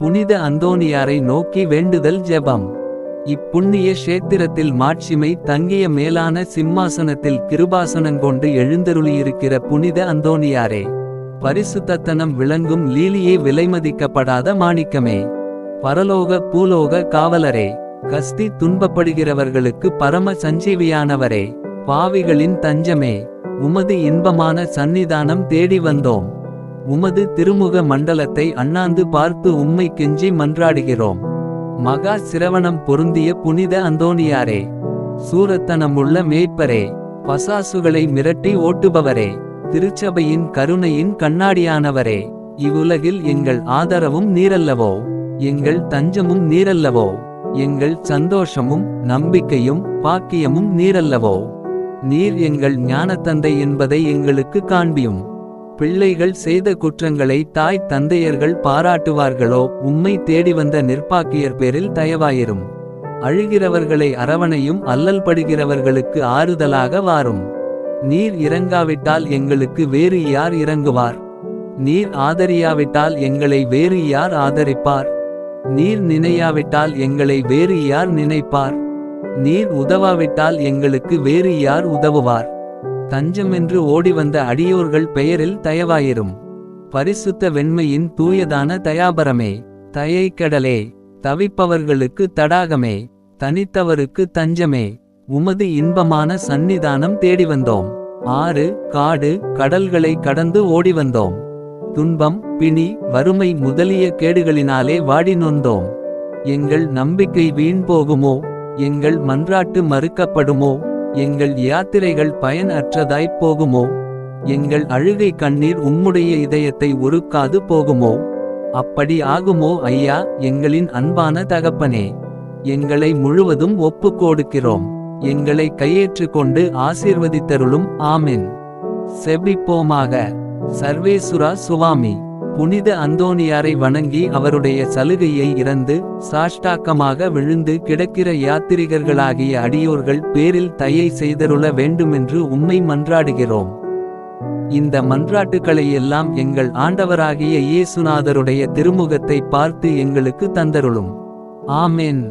புனித அந்தோனியாரை நோக்கி வேண்டுதல் ஜெபம். இப்புண்ணிய க்ஷேத்திரத்தில் மாட்சிமை தங்கிய மேலான சிம்மாசனத்தில் கிருபாசனங்கொண்டு எழுந்தருளியிருக்கிற புனித அந்தோனியாரே பரிசுத்தத்தனம் விளங்கும் லீலியே விலைமதிக்கப்படாத மாணிக்கமே. பரலோக பூலோக காவலரே கஸ்தி துன்பப்படுகிறவர்களுக்கு பரம சஞ்சீவியானவரே பாவிகளின் தஞ்சமே உமது இன்பமான சந்நிதானம் தேடி வந்தோம். உமது திருமுக மண்டலத்தை அண்ணாந்து பார்த்து உம்மை கெஞ்சி மன்றாடுகிறோம். மகா சிரவணம் பொருந்திய புனித அந்தோனியாரே சூரத்தனமுள்ள மேய்ப்பரே பசாசுகளை மிரட்டி ஓட்டுபவரே திருச்சபையின் கருணையின் கண்ணாடியானவரே இவ்வுலகில் எங்கள் ஆதரவும் நீரல்லவோ? எங்கள் தஞ்சமும் நீரல்லவோ? எங்கள் சந்தோஷமும் நம்பிக்கையும் பாக்கியமும் நீரல்லவோ? நீர் எங்கள் ஞானத்தந்தை என்பதை எங்களுக்கு காண்பியும். பிள்ளைகள் செய்த குற்றங்களை தாய் தந்தையர்கள் பாராட்டுவார்களோ? உம்மை தேடி வந்த நிற்பாக்கியர் பேரில் தயவாயிரும். அழுகிறவர்களை அரவணையும் அல்லல் படுகிறவர்களுக்கு ஆறுதலாக வாரும். நீர் இறங்காவிட்டால் எங்களுக்கு வேறு யார் இறங்குவார்? நீர் ஆதரியாவிட்டால் எங்களை வேறு யார் ஆதரிப்பார்? நீர் நினையாவிட்டால் எங்களை வேறு யார் நினைப்பார்? நீர் உதவாவிட்டால் எங்களுக்கு வேறு யார் உதவுவார்? தஞ்சமென்று ஓடிவந்த அடியோர்கள் பெயரில் தயவாயிரும். பரிசுத்த வெண்மையின் தூயதான தயாபரமே தயைக்கடலே தவிப்பவர்களுக்கு தடாகமே தனித்தவருக்கு தஞ்சமே உமது இன்பமான சந்நிதானம் தேடி வந்தோம். ஆறு காடு கடல்களை கடந்து ஓடி வந்தோம். துன்பம் பிணி வறுமை முதலிய கேடுகளினாலே வாடி நொந்தோம். எங்கள் நம்பிக்கை வீண் போகுமோ? எங்கள் மன்றாட்டு மறுக்கப்படுமோ? எங்கள் யாத்திரைகள் பயன் அற்றதாய்ப் போகுமோ? எங்கள் அழுகை கண்ணீர் உம்முடைய இதயத்தை உருக்காது போகுமோ? அப்படி ஆகுமோ ஐயா எங்களின் அன்பான தகப்பனே? எங்களை முழுவதும் ஒப்புக் கொடுக்கிறோம் எங்களை கையேற்று கொண்டு ஆசீர்வதித்தருளும். ஆமென். செபிப்போமாக. சர்வேசுரா சுவாமி. புனித அந்தோனியாரை வணங்கி அவருடைய சலுகையை இறந்து சாஷ்டாக்கமாக விழுந்து கிடக்கிற யாத்திரிகர்களாகிய அடியோர்கள் பேரில் தயை செய்தருள வேண்டுமென்று உம்மை மன்றாடுகிறோம். இந்த மன்றாட்டுக்களை எல்லாம் எங்கள் ஆண்டவராகிய இயேசுநாதருடைய திருமுகத்தை பார்த்து எங்களுக்கு தந்தருளும். ஆமென்.